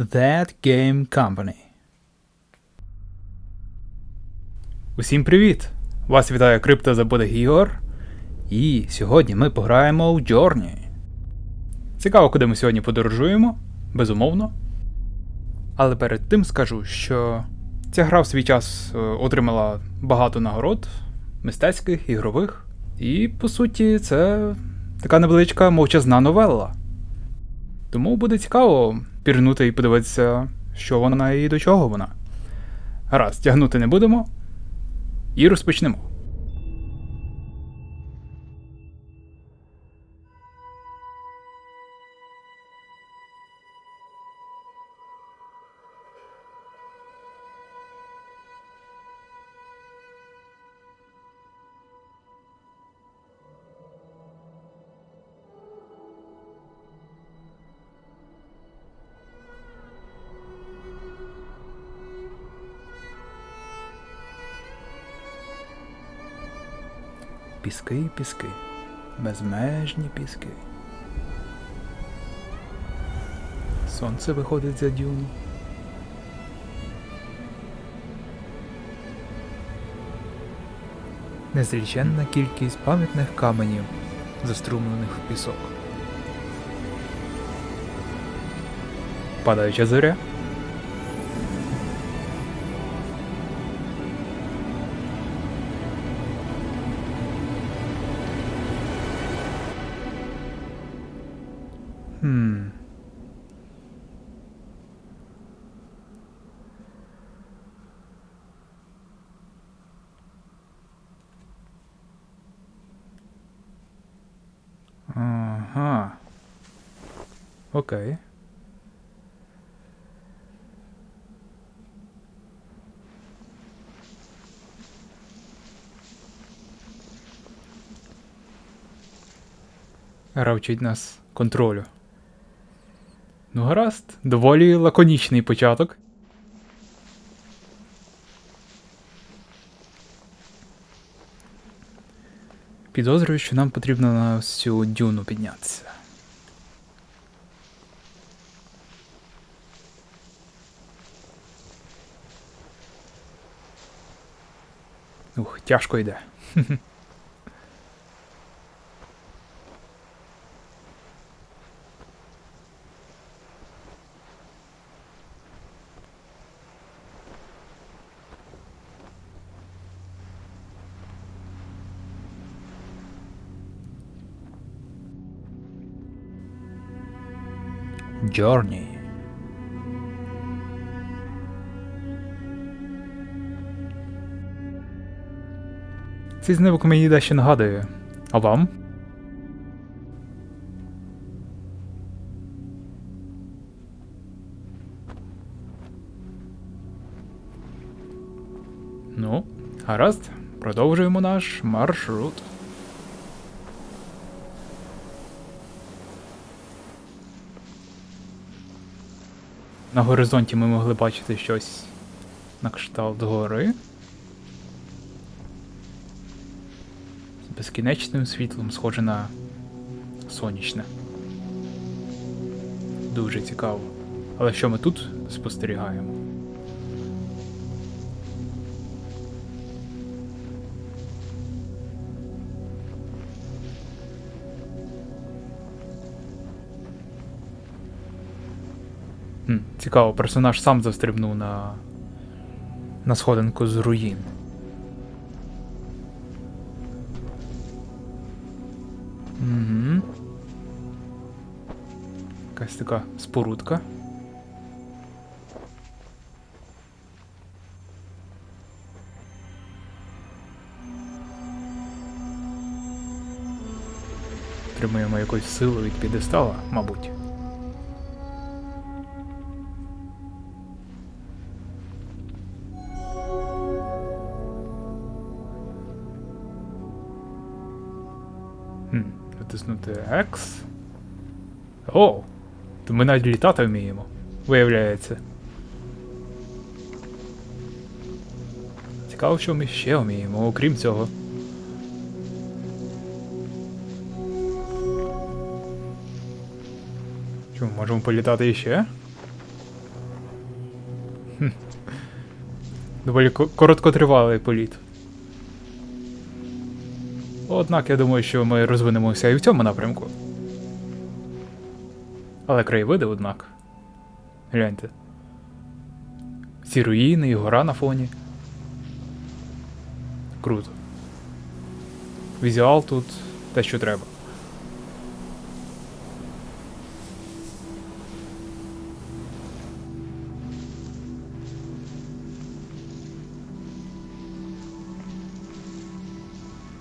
That Game Company. Усім привіт! Вас вітає криптозабудах Ігор. І сьогодні ми пограємо у Journey. Цікаво, куди ми сьогодні подорожуємо, безумовно. Але перед тим скажу, що ця гра в свій час е, отримала багато нагород, мистецьких, ігрових. І, по суті, це така невеличка мовчазна новелла. Тому буде цікаво пірнути і подивитися, що вона і до чого вона. Гаразд, тягнути не будемо. І розпочнемо. Піски, піски. Безмежні піски. Сонце виходить за дюну. Незліченна кількість пам'ятних каменів, заструмлених в пісок. Падаюча зоря. Окей. Гра вчить нас контролю. Ну, гаразд, доволі лаконічний початок. Підозрюю, що нам потрібно на цю дюну піднятися. Тяжко йде. Journey. Цей знивок мені дещо нагадує. А вам? Ну, гаразд, продовжуємо наш маршрут. На горизонті ми могли бачити щось на кшталт гори. Безкінечним світлом, схоже на сонячне. Дуже цікаво. Але що ми тут спостерігаємо? Цікаво, персонаж сам застрибнув на. на сходинку з руїн. Якась така спорудка. Отримуємо якусь силу від підестала, мабуть. Хм, натиснути X. О! Тобто ми навіть літати вміємо, виявляється. Цікаво, що ми ще вміємо, окрім цього. Що, ми можемо політати ще? Доволі короткотривалий політ. Однак я думаю, що ми розвинемося і в цьому напрямку. Але краєвиди, однак. Гляньте. Ці руїни і гора на фоні. Круто. Візуал тут те, що треба.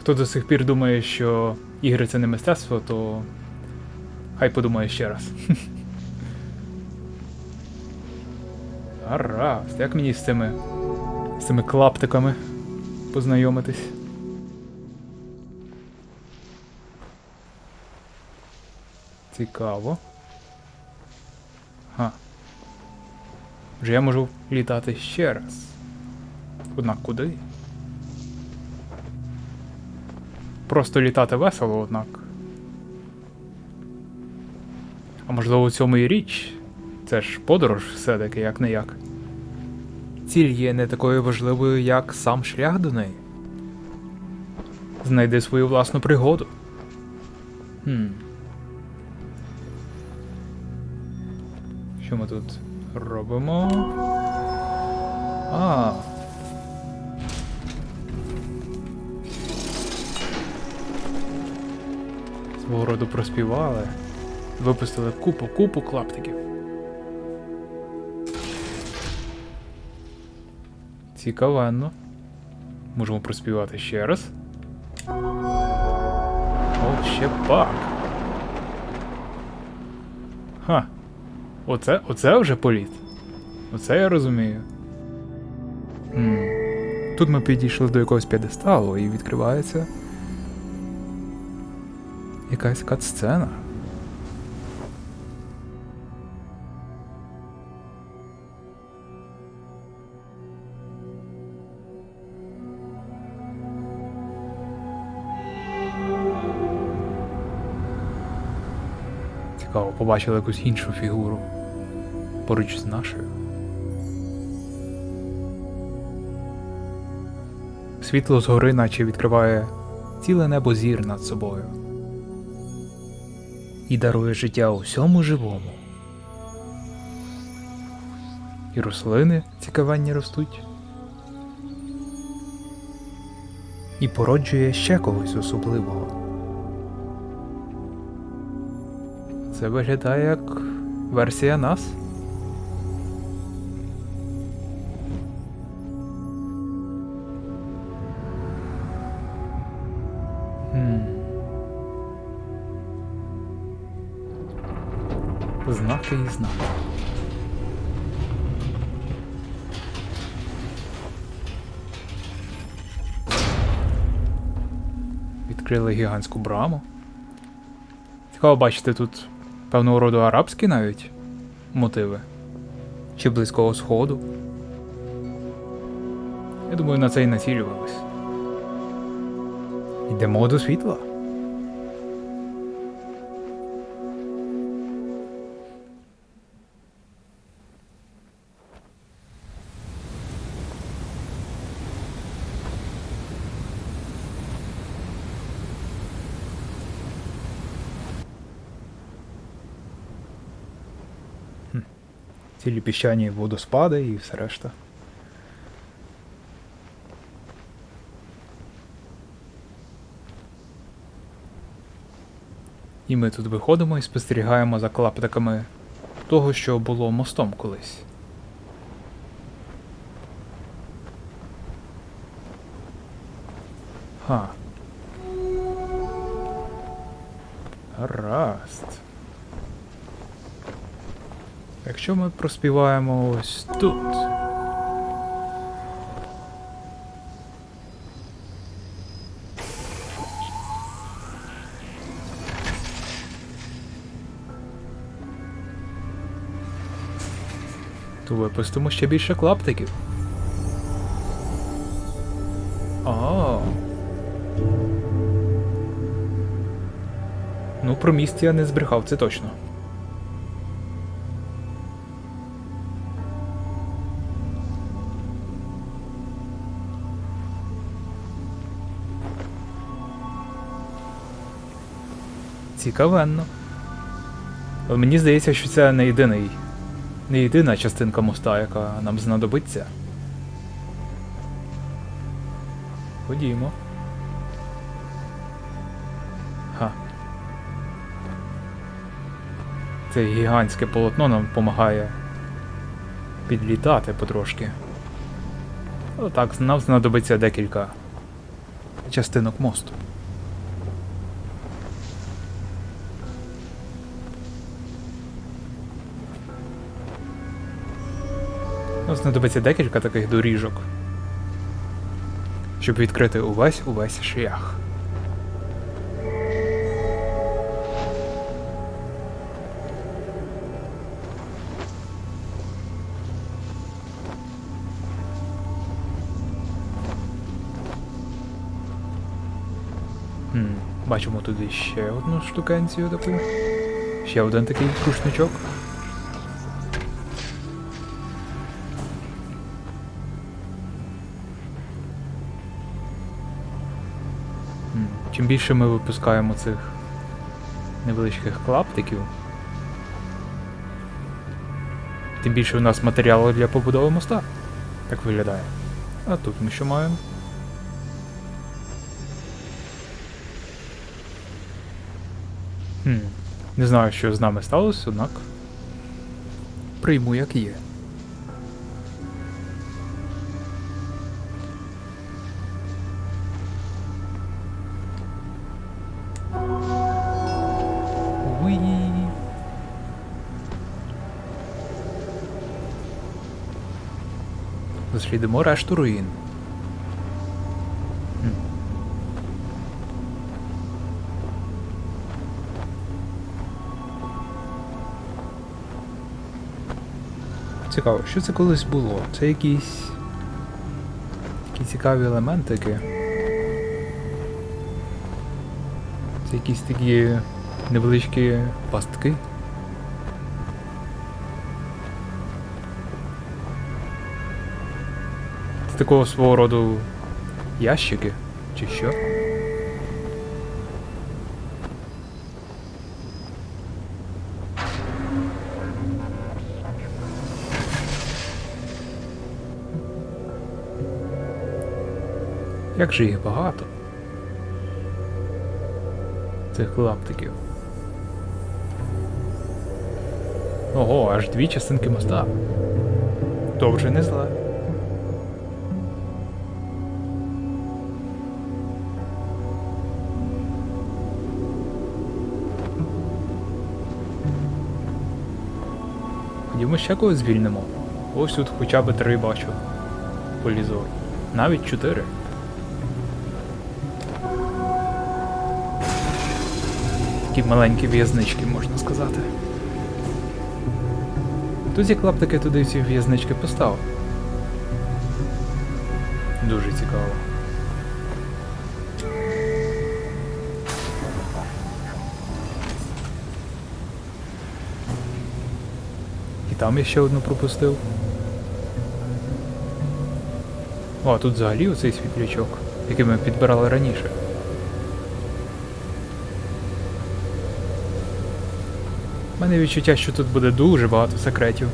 Хто до сих пір думає, що ігри це не мистецтво, то хай подумає ще раз. Гаразд, як мені з цими. з цими клаптиками познайомитись? Цікаво. Ха. Вже я можу літати ще раз. Однак куди? Просто літати весело, однак. А можливо, у цьому і річ. Це ж подорож все-таки, як не як. Ціль є не такою важливою, як сам шлях до неї. Знайди свою власну пригоду. Хм. Що ми тут робимо? А. Свого роду проспівали. Випустили купу, купу клаптиків. Цікавенно. Можемо проспівати ще раз. От ще пак. Ха. Оце, оце вже політ. Оце я розумію. М. Тут ми підійшли до якогось п'єдесталу і відкривається. Якась кат-сцена. Побачили якусь іншу фігуру поруч з нашою. Світло згори наче відкриває ціле небо зір над собою і дарує життя усьому живому. І рослини цікавенні ростуть. І породжує ще когось особливого. Це виглядає як версія нас. Хм. Знаки і знаки. Відкрили гігантську браму. Цікаво бачити тут певного роду арабські навіть мотиви. Чи Близького Сходу. Я думаю, на це і націлювались. Йдемо до світла. Цілі піщані водоспади і все решта. І ми тут виходимо і спостерігаємо за клаптиками того, що було мостом колись. Ха. Гаразд. Якщо ми проспіваємо ось тут. То випустимо ще більше клаптиків. А. Ну, про міст я не збрехав, це точно. Цікавенно. Мені здається, що це не єдиний. Не єдина частинка моста, яка нам знадобиться. Ходімо. Ха. Це гігантське полотно нам допомагає підлітати потрошки. Отак, нам знадобиться декілька частинок мосту. Знадобиться декілька таких доріжок, щоб відкрити увесь увесь шлях. Бачимо тут ще одну штукенцію таку. Ще один такий рушничок. Чим більше ми випускаємо цих невеличких клаптиків, тим більше у нас матеріалу для побудови моста. Так виглядає. А тут ми що маємо? Хм. Не знаю, що з нами сталося, однак. Прийму як є. Дослідимо решту руїн. Цікаво, що це колись було? Це якісь. Такі цікаві елементики. Це якісь такі невеличкі пастки. Такого свого роду ящики, чи що? Як же їх багато? Цих клаптиків. Ого, аж дві частинки моста. То вже не зле. Ходімо ще когось звільнимо. Ось тут хоча б три бачу. Полізор. Навіть чотири. Такі маленькі в'язнички, можна сказати. Тут є клаптики туди ці в'язнички поставив. Дуже цікаво. Там я ще одну пропустив. О, а тут взагалі оцей світлячок, який ми підбирали раніше. У мене відчуття, що тут буде дуже багато секретів.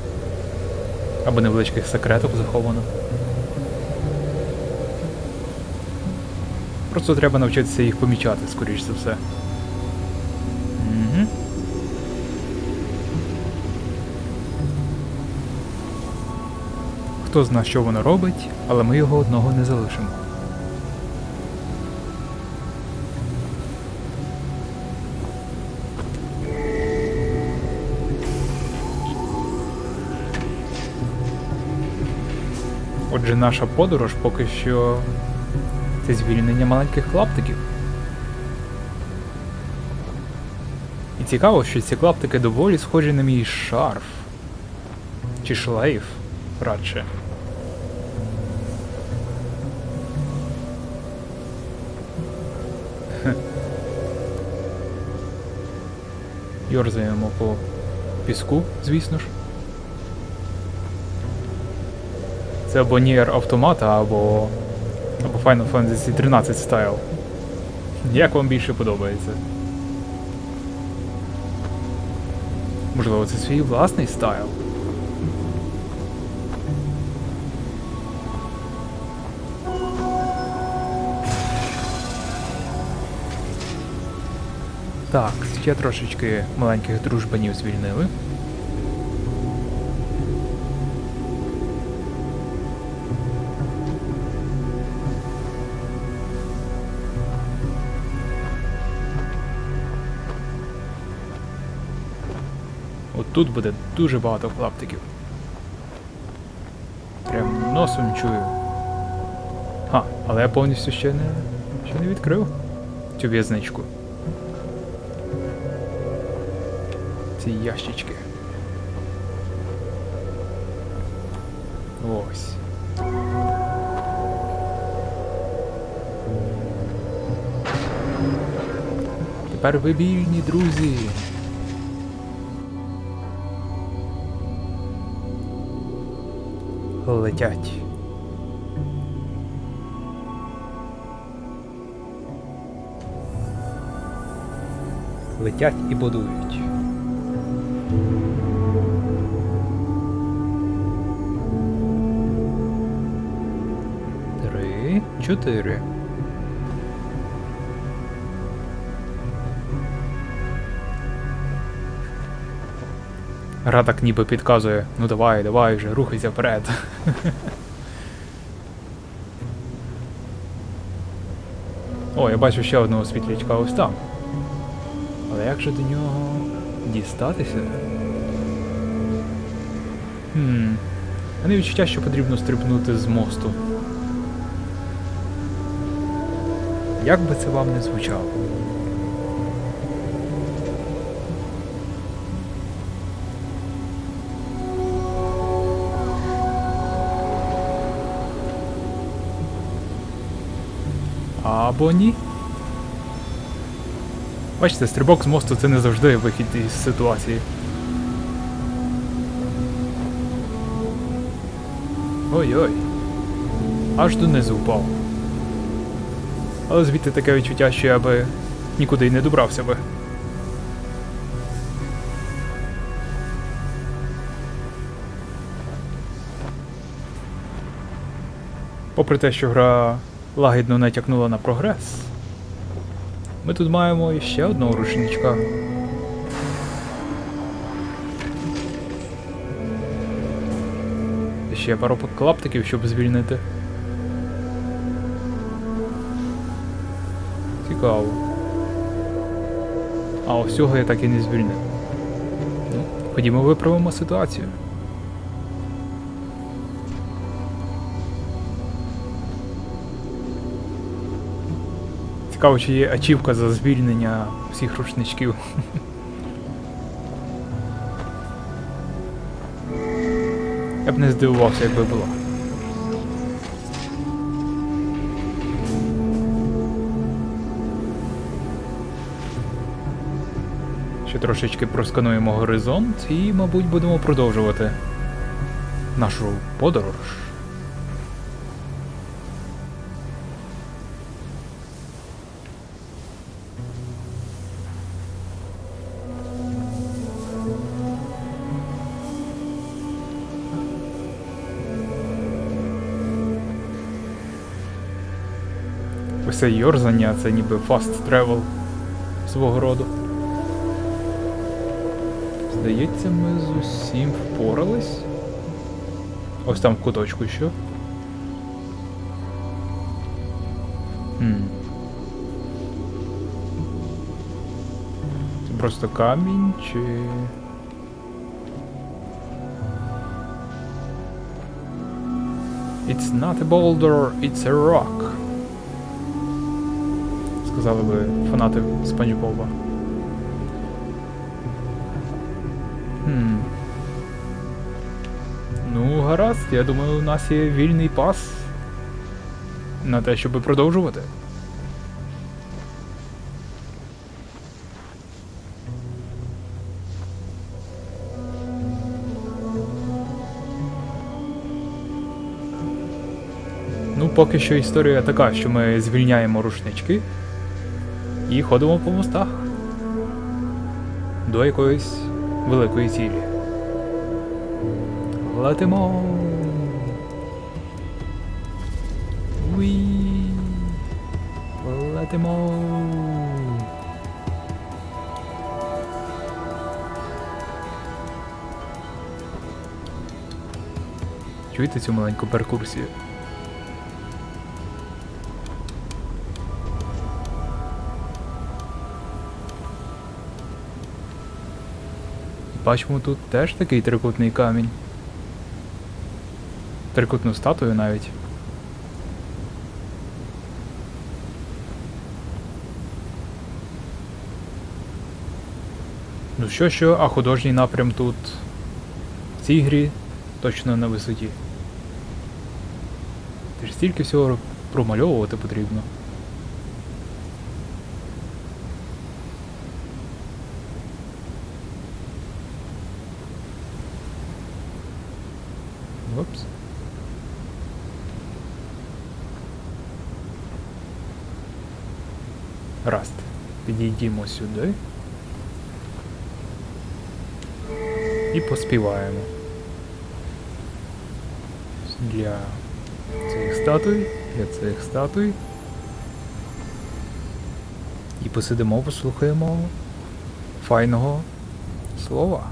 Або невеличких секреток заховано. Просто треба навчитися їх помічати, скоріш за все. Хто зна, що воно робить, але ми його одного не залишимо. Отже, наша подорож поки що це звільнення маленьких клаптиків. І цікаво, що ці клаптики доволі схожі на мій шарф. Чи шлейф, радше. Йорзаємо по піску, звісно ж. Це або Ніер Автомата, або або Final Fantasy 13 стайл. Як вам більше подобається? Можливо, це свій власний стайл. Так, ще трошечки маленьких дружбанів звільнили. Тут буде дуже багато клаптиків. Прям носом чую. Ха, але я повністю ще не, ще не відкрив цю в'язничку. Ці ящички. Ось. Тепер ви вільні, друзі. Летять. Летять і будують. Три, чотири. Гра так ніби підказує, ну давай, давай вже, рухайся вперед. О, я бачу ще одного світлячка ось там. Але як же до нього дістатися? Хм. Мене відчуття, що потрібно стрибнути з мосту. Як би це вам не звучало? Або ні. Бачите, стрибок з мосту це не завжди вихід із ситуації. Ой-ой. Аж донизу впав. Але звідти таке відчуття, що я би нікуди й не добрався би. Попри те, що гра лагідно натякнула на прогрес, ми тут маємо ще одного рушничка. Ще пару клаптиків, щоб звільнити. Цікаво. А ось цього я так і не звільнив. Ну, ходімо виправимо ситуацію. Цікаво, чи є ачівка за звільнення всіх рушничків. Я б не здивувався, якби було. Ще трошечки проскануємо горизонт і, мабуть, будемо продовжувати нашу подорож. Це йорзання, це ніби fast travel свого роду. Здається, ми з усім впорались. Ось там в куточку що. Хм. Це просто камінь чи. It's not a boulder, it's a rock. Сказали би фанати Спанч Боба. Хм. Ну, гаразд, я думаю, у нас є вільний пас на те, щоб продовжувати. Ну, поки що історія така, що ми звільняємо рушнички і ходимо по мостах до якоїсь великої цілі. Летимо. Уі. Летимо. Чуєте цю маленьку перкурсію? Бачимо тут теж такий трикутний камінь. Трикутну статую навіть. Ну що що, а художній напрям тут в цій грі точно на висоті. Ти ж стільки всього промальовувати потрібно. Раст. Підійдімо сюди. І поспіваємо. Для цих статуй, для цих статуй. І посидимо, послухаємо файного слова.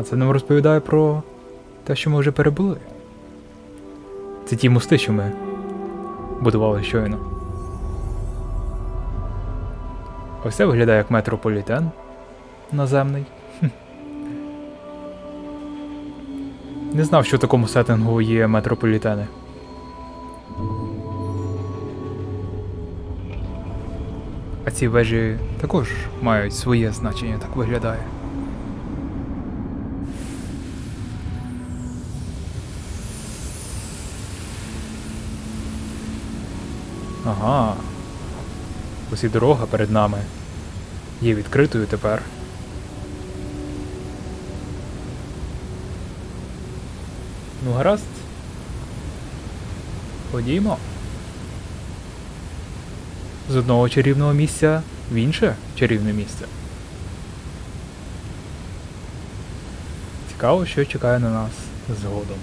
А це нам розповідає про те, що ми вже перебули. Це ті мости, що ми будували щойно. Ось це виглядає як метрополітен наземний. Не знав, що в такому сеттингу є метрополітени. А ці вежі також мають своє значення, так виглядає. Ага. Ось і дорога перед нами є відкритою тепер. Ну, гаразд. Ходімо. З одного чарівного місця в інше чарівне місце. Цікаво, що чекає на нас згодом.